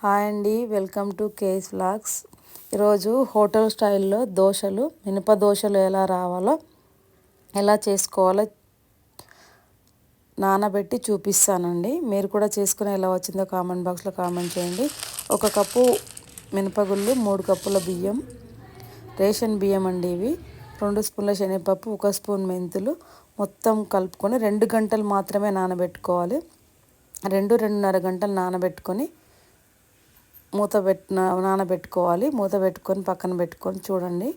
Hi అండి welcome to Kay's vlogs. ఈరోజు hotel స్టైల్లో దోశలు మినప దోశలు ఎలా రావాలో ఎలా చేసుకోవాలో నానబెట్టి చూపిస్తానండి. మీరు కూడా చేసుకుని ఎలా వచ్చిందో కామెంట్ బాక్స్లో కామెంట్ చేయండి. ఒక కప్పు మినపగుళ్ళు మూడు కప్పుల బియ్యం రేషన్ బియ్యం అండి ఇవి. రెండు స్పూన్ల శనగపప్పు ఒక స్పూన్ మెంతులు మొత్తం కలుపుకొని రెండు గంటలు మాత్రమే నానబెట్టుకోవాలి. రెండు రెండున్నర గంటలు నానబెట్టుకొని మూత పెట్టిన నానబెట్టుకోవాలి. మూత పెట్టుకొని పక్కన పెట్టుకొని చూడండి.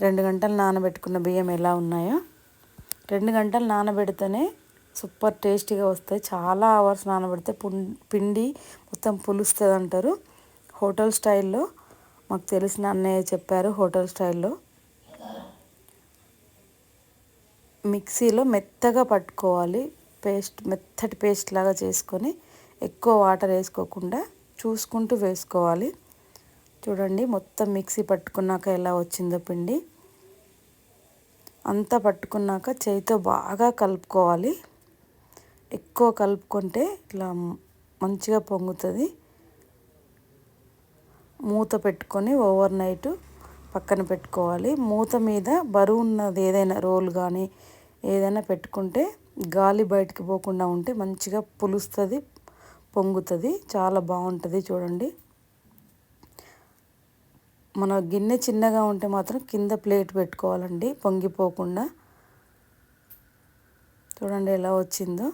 రెండు గంటలు నానబెట్టుకున్న బియ్యం ఎలా ఉన్నాయో. రెండు గంటలు నానబెడితేనే సూపర్ టేస్టీగా వస్తాయి. చాలా అవర్స్ నానబెడితే పిండి మొత్తం పులుస్తుంది అంటారు. హోటల్ స్టైల్లో మాకు తెలిసిన అన్నయ్య చెప్పారు హోటల్ స్టైల్లో. మిక్సీలో మెత్తగా పట్టుకోవాలి. పేస్ట్ మెత్తటి పేస్ట్ లాగా చేసుకొని ఎక్కువ వాటర్ వేసుకోకుండా చూసుకుంటూ వేసుకోవాలి. చూడండి మొత్తం మిక్సీ పట్టుకున్నాక ఎలా వచ్చిందో పిండి. అంతా పట్టుకున్నాక చేయితో బాగా కలుపుకోవాలి. ఎక్కువ కలుపుకుంటే ఇట్లా మంచిగా పొంగుతుంది. మూత పెట్టుకొని ఓవర్ నైట్ పక్కన పెట్టుకోవాలి. మూత మీద బరువు ఉన్నది ఏదైనా రోల్ కానీ ఏదైనా పెట్టుకుంటే గాలి బయటికి పోకుండా ఉంటే మంచిగా పులుస్తుంది పొంగుతుంది. చాలా బాగుంటుంది చూడండి. మన గిన్నె చిన్నగా ఉంటే మాత్రం కింద ప్లేట్ పెట్టుకోవాలండి పొంగిపోకుండా. చూడండి ఎలా వచ్చిందో.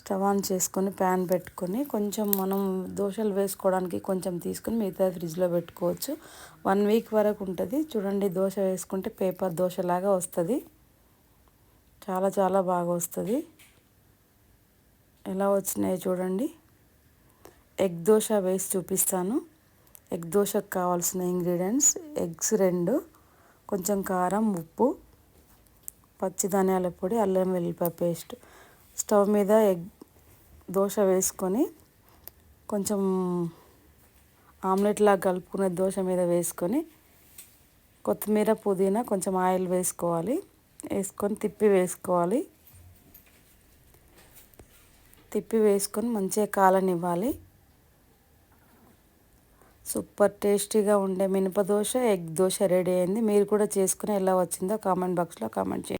స్టవ్ ఆన్ చేసుకొని ప్యాన్ పెట్టుకొని కొంచెం మనం దోశలు వేసుకోవడానికి కొంచెం తీసుకొని మిగతా ఫ్రిడ్జ్లో పెట్టుకోవచ్చు. వన్ వీక్ వరకు ఉంటుంది. చూడండి దోశ వేసుకుంటే పేపర్ దోశలాగా వస్తుంది. చాలా చాలా బాగా వస్తుంది. ఎలా వచ్చినాయో చూడండి. ఎగ్ దోశ వేసి చూపిస్తాను. ఎగ్ దోశకు కావాల్సిన ఇంగ్రీడియంట్స్ ఎగ్స్ రెండు కొంచెం కారం ఉప్పు పచ్చి ధనియాల పొడి అల్లం వెల్లిపాయ పేస్ట్. స్టవ్ మీద ఎగ్ దోశ వేసుకొని కొంచెం ఆమ్లెట్లా కలుపుకునే దోశ మీద వేసుకొని కొత్తిమీర పుదీనా కొంచెం ఆయిల్ వేసుకోవాలి. వేసుకొని తిప్పి వేసుకోవాలి. తిప్పి వేసుకొని మంచిగా కాలనివ్వాలి. సూపర్ టేస్టీగా ఉండే మినప దోశ ఎగ్ దోశ రెడీ అయింది. మీరు కూడా చేసుకుని ఎలా వచ్చిందో కామెంట్ బాక్స్లో కామెంట్ చేయండి.